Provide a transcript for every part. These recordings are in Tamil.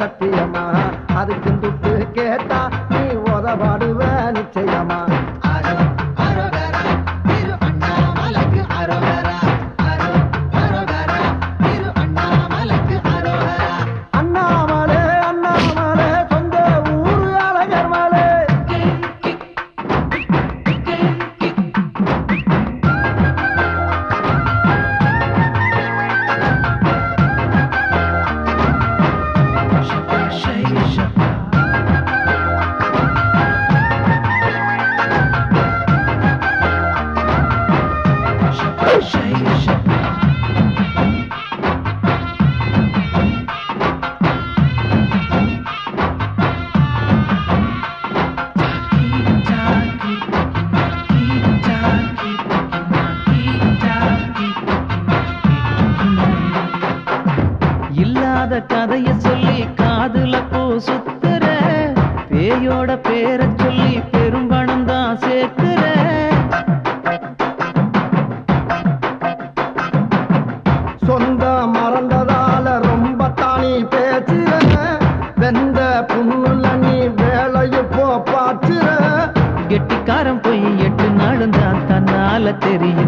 தட்டிய கதைய சொல்லி காதுல பூ சுத்துற பேயோட பேரை சொல்லி பெரும் பணம் தான் சேர்க்கிற. சொந்த மறந்ததால ரொம்ப தானி பேசுற வெந்த புண்ணுல நீ வேலையை போ பாச்சுற கெட்டிக்காரன் போய் எட்டு நாளும் தான் தன்னால தெரியும்.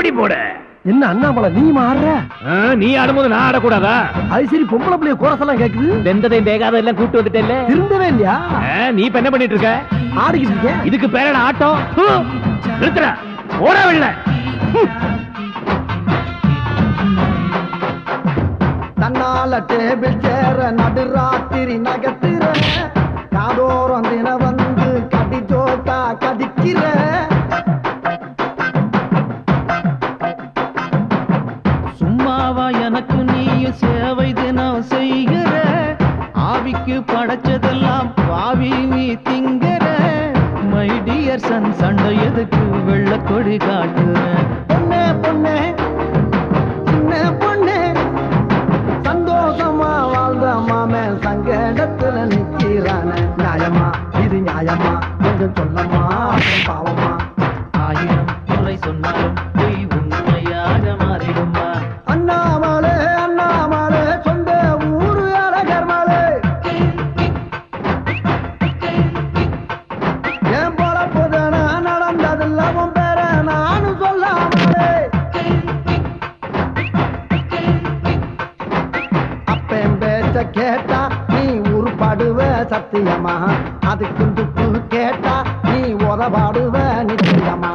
அப்படி போட. என்ன அண்ணாமலை நீ மாறுற நீ ஆடும்போது நான் ஆடக்கூடாதா? அது சரி பொம்பளை பிள்ளைய கோரசெல்லாம் கேக்குது. வெந்ததையும் வேகாத எல்லாம் கூட்டு வந்துட்டேல்ல திருந்தவே இல்லையா? நீ இப்ப என்ன பண்ணிட்டு இருக்க? ஆடிக்கிட்டு இருக்கேன். இதுக்கு பேரட ஆட்டம் நிறுத்துற ஓடவில்லை தன்னால டேபிள் சேர நடுராத்திரி நகர்த்துற காதோரம் ஆவிக்கு படைச்சதெல்லாம் பாவி நீ திங்கிற. மை டியர் சன் சண்டை எதுக்கு வெள்ள கொடி காட்டுற? பொண்ணே பொண்ணே சின்ன பொண்ணே. சந்தோஷமா வாழ்ந்த மாமே சங்கடத்துல நிக்கிறான நியாயமா இது நியாயமா? கொஞ்சம் சொல்லமா பாவமா? பேச்ச கேட்டா நீ உருப்படுவ சத்தியமா? அதுக்கு துப்பு கேட்டா நீ உதவாடுவ நிச்சயமா